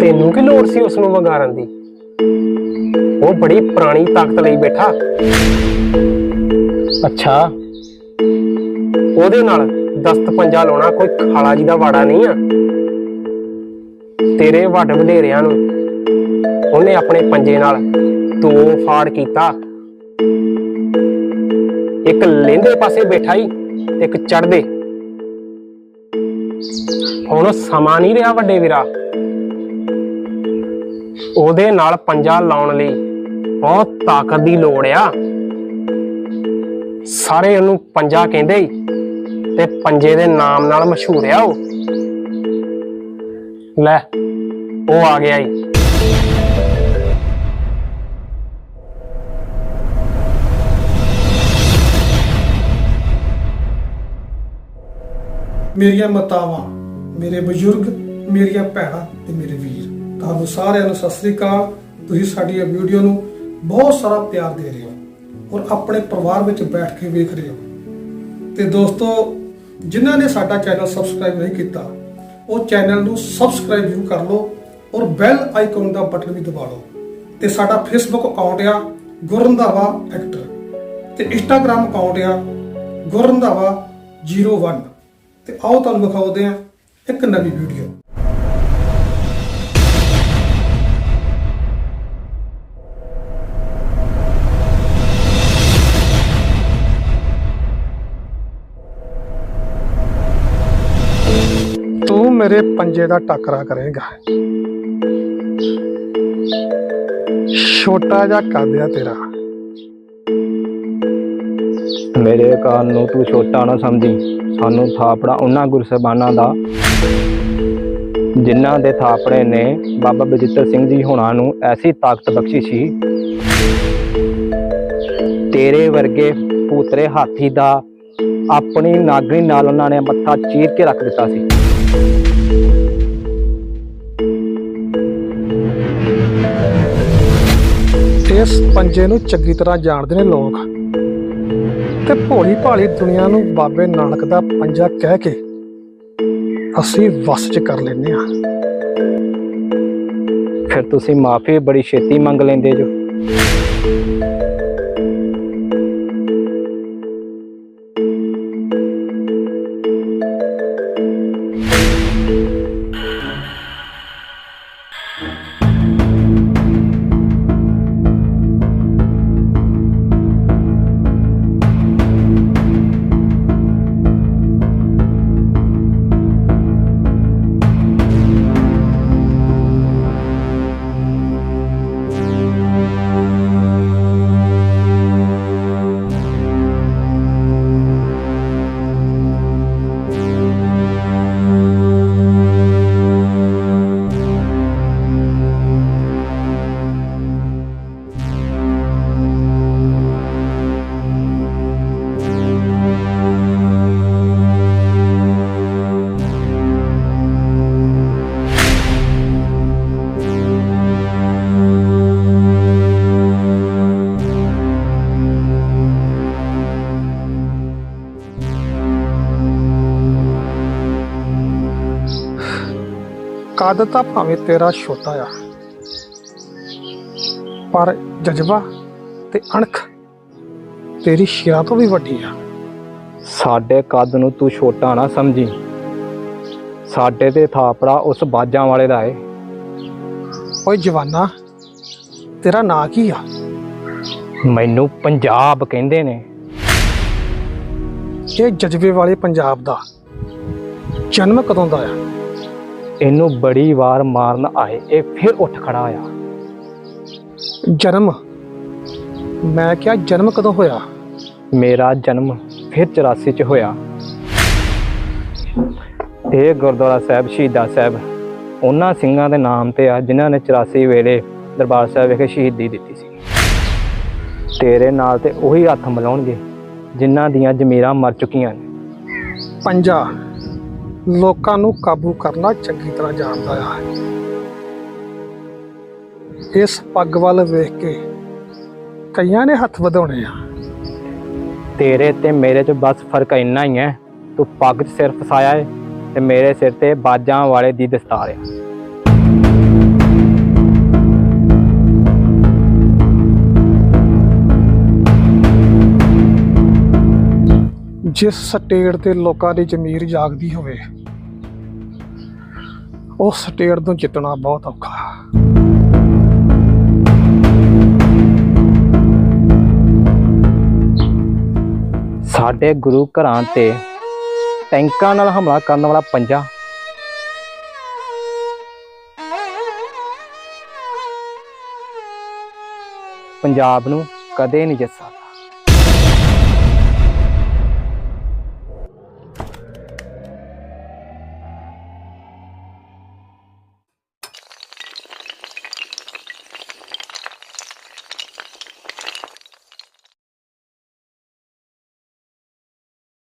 ਤੈਨੂੰ ਕੀ ਲੋੜ ਸੀ ਉਸ ਨੂੰ ਵੰਗਾਰਨ ਦੀ? ਉਹ ਬੜੀ ਪੁਰਾਣੀ ਤਾਕਤ ਲਈ ਬੈਠਾ। ਅੱਛਾ। ਉਹਦੇ ਨਾਲ ਦਸਤ ਪੰਜਾ ਲਾਉਣਾ ਕੋਈ ਖਾਲਾ ਜੀ ਦਾ ਵਾੜਾ ਨਹੀਂ ਆ। ਤੇਰੇ ਵੱਡ ਵਡੇਰਿਆਂ ਨੂੰ ਉਹਨੇ ਆਪਣੇ ਪੰਜੇ ਨਾਲ ਦੋ ਫਾੜ ਕੀਤਾ। ਇੱਕ ਲੈਂਦੇ ਪਾਸੇ ਬੈਠਾ ਹੀ ਤੇ ਇੱਕ ਚੜਦੇ ਹੁਣ ਸਮਾਂ ਨਹੀਂ ਰਿਹਾ ਵੱਡੇ ਵੀਰਾ। ਉਹਦੇ ਨਾਲ ਪੰਜਾ ਲਾਉਣ ਲਈ ਬਹੁਤ ਤਾਕਤ ਦੀ ਲੋੜ ਆ। ਸਾਰੇ ਉਹਨੂੰ ਪੰਜਾ ਕਹਿੰਦੇ ਤੇ ਪੰਜੇ ਦੇ ਨਾਮ ਨਾਲ ਮਸ਼ਹੂਰ ਆ ਉਹ। ਲੈ, ਉਹ ਆ ਗਿਆ ਈ ਮੇਰੀਆਂ ਮਾਤਾਵਾਂ, ਮੇਰੇ ਬਜ਼ੁਰਗ, ਮੇਰੀਆਂ ਭੈਣਾਂ ਤੇ ਮੇਰੇ ਵੀਰ। ਤੁਹਾਨੂੰ ਸਾਰਿਆਂ ਨੂੰ ਸਤਿ ਸ੍ਰੀ ਅਕਾਲ। ਤੁਸੀਂ ਸਾਡੀ ਇਹ ਵੀਡੀਓ ਨੂੰ ਬਹੁਤ ਸਾਰਾ ਪਿਆਰ ਦੇ ਰਹੇ ਹੋ ਔਰ ਆਪਣੇ ਪਰਿਵਾਰ ਵਿੱਚ ਬੈਠ ਕੇ ਵੇਖ ਰਹੇ ਹੋ। ਤੇ ਦੋਸਤੋ, ਜਿਨ੍ਹਾਂ ਨੇ ਸਾਡਾ ਚੈਨਲ ਸਬਸਕ੍ਰਾਈਬ ਨਹੀਂ ਕੀਤਾ, ਉਹ ਚੈਨਲ ਨੂੰ ਸਬਸਕ੍ਰਾਈਬ ਜ਼ਰੂਰ ਕਰ ਲਓ ਔਰ ਬੈਲ ਆਈਕਨ ਦਾ ਬਟਨ ਵੀ ਦਬਾ ਲਓ। ਤੇ ਸਾਡਾ ਫੇਸਬੁੱਕ ਅਕਾਊਂਟ ਆ ਗੁਰਰੰਧਾਵਾ ਐਕਟਰ ਤੇ ਇੰਸਟਾਗ੍ਰam ਅਕਾਊਂਟ ਆ ਗੁਰਰੰਧਾਵਾ 01 ਤੇ ਆਓ ਤੁਹਾਨੂੰ ਵਿਖਾਉਂਦੇ ਆ ਇੱਕ ਨਵੀਂ ਵੀਡੀਓ। ਮੇਰੇ ਪੰਜੇ ਦਾ ਟੱਕਰਾ ਕਰੇਗਾ। ਛੋਟਾ ਜਿਹਾ ਕਾਦਿਆ ਤੇਰਾ। ਮੇਰੇ ਕਾਰਨ ਨੂੰ ਤੂੰ ਛੋਟਾ ਨਾ ਸਮਝੀ। ਸਾਨੂੰ ਥਾਪੜਾ ਉਹਨਾਂ ਗੁਰਸਬਾਨਾਂ ਦਾ। ਜਿਨ੍ਹਾਂ ਦੇ ਥਾਪੜੇ ਨੇ ਬਾਬਾ ਬਜਿੱਤਰ ਸਿੰਘ ਜੀ ਹੋਣਾ ਨੂੰ ਐਸੀ ਤਾਕਤ ਬਖਸ਼ੀ ਸੀ। ਤੇਰੇ ਵਰਗੇ ਪੂਤਰੇ ਹਾਥੀ ਦਾ ਆਪਣੀ ਨਾਗਰੀ ਨਾਲ ਉਹਨਾਂ ਨੇ ਮੱਥਾ ਚੀਰ ਕੇ ਰੱਖ ਦਿੱਤਾ ਸੀ। ਇਸ ਪੰਜੇ ਨੂੰ ਚੰਗੀ ਤਰ੍ਹਾਂ ਜਾਣਦੇ ਨੇ ਲੋਕ। ਤੇ ਭੋਲੀ ਭਾਲੀ ਦੁਨੀਆ ਨੂੰ ਬਾਬੇ ਨਾਨਕ ਦਾ ਪੰਜਾ ਕਹਿ ਕੇ ਅਸੀਂ ਵਸ ਚ ਕਰ ਲੈਨੇ ਆ ਫਿਰ ਤੁਸੀਂ ਮਾਫੀ ਬੜੀ ਛੇਤੀ ਮੰਗ ਲੈਂਦੇ ਜੋ। ਕੱਦ ਤਾਂ ਭਾਵੇਂ ਤੇਰਾ ਛੋਟਾ ਆ। ਪਰ ਜਜ਼ਬਾ ਤੇ ਅਣਖ ਤੇਰੀ ਸ਼ਿਰਾ ਤੋਂ ਵੀ ਵੱਡੀ ਆ। ਸਾਡੇ ਕੱਦ ਨੂੰ ਤੂੰ ਛੋਟਾ ਨਾ ਸਮਝੀ। ਸਾਡੇ ਤੇ ਥਾਪੜਾ ਉਸ ਬਾਜਾਂ ਵਾਲੇ ਦਾ ਏ। ਓਏ ਜਵਾਨਾ ਤੇਰਾ ਨਾਂ ਕੀ ਆ? ਮੈਨੂੰ ਪੰਜਾਬ ਕਹਿੰਦੇ ਨੇ। ਇਹ ਜਜ਼ਬੇ ਵਾਲੇ ਪੰਜਾਬ ਦਾ ਜਨਮ ਕਦੋਂ ਦਾ ਆ? ਇਹਨੂੰ ਬੜੀ ਵਾਰ ਮਾਰਨ ਆਏ। ਇਹ ਫਿਰ ਉੱਠ ਖੜਾ ਆ। ਜਨਮ? ਮੈਂ ਕਿਹਾ ਜਨਮ ਕਦੋਂ ਹੋਇਆ? ਮੇਰਾ ਜਨਮ ਫਿਰ 84 ਚ ਹੋਇਆ। ਇਹ ਗੁਰਦੁਆਰਾ ਸਾਹਿਬ ਸ਼ਹੀਦਾ ਸਾਹਿਬ ਉਹਨਾਂ ਸਿੰਘਾਂ ਦੇ ਨਾਮ ਤੇ ਆ ਜਿਨ੍ਹਾਂ ਨੇ 84 ਵੇਲੇ ਦਰਬਾਰ ਸਾਹਿਬ ਵਿਖੇ ਸ਼ਹੀਦੀ ਦਿੱਤੀ ਸੀ। ਤੇਰੇ ਨਾਲ ਤੇ ਉਹੀ ਹੱਥ ਮਿਲਾਉਣਗੇ ਜਿਨ੍ਹਾਂ ਦੀਆਂ ਜ਼ਮੀਰਾਂ ਮਰ ਚੁੱਕੀਆਂ ਨੇ। ਪੰਜਾ ਲੋਕਾਂ ਨੂੰ ਕਾਬੂ ਕਰਨਾ ਚੰਗੀ ਤਰ੍ਹਾਂ ਜਾਣਦਾ ਆ। ਇਸ ਪੱਗ ਵੱਲ ਵੇਖ ਕੇ ਕਈਆਂ ਨੇ ਹੱਥ ਵਧਾਉਣੇ ਆ। ਤੇਰੇ ਤੇ ਮੇਰੇ 'ਚ ਬਸ ਫ਼ਰਕ ਇੰਨਾ ਹੀ ਹੈ। ਤੂੰ ਪੱਗ 'ਚ ਸਿਰ ਫਸਾਇਆ ਹੈ ਤੇ ਮੇਰੇ ਸਿਰ ਤੇ ਬਾਜਾਂ ਵਾਲੇ ਦੀ ਦਸਤਾਰ ਹੈ ਜਿਸ ਸਟੇਟ ਤੇ ਲੋਕਾਂ ਦੀ ਜ਼ਮੀਰ ਜਾਗਦੀ ਹੋਵੇ, ਉਸ ਸਟੇਟ ਤੋਂ ਜਿੱਤਣਾ ਬਹੁਤ ਔਖਾ ਸਾਡੇ ਗੁਰੂ ਘਰਾਂ ਤੇ ਟੈਂਕਾਂ ਨਾਲ ਹਮਲਾ ਕਰਨ ਵਾਲਾ ਪੰਜਾ। ਪੰਜਾਬ ਨੂੰ ਕਦੇ ਨਹੀਂ ਜਿੱਤ ਸਕਦਾ।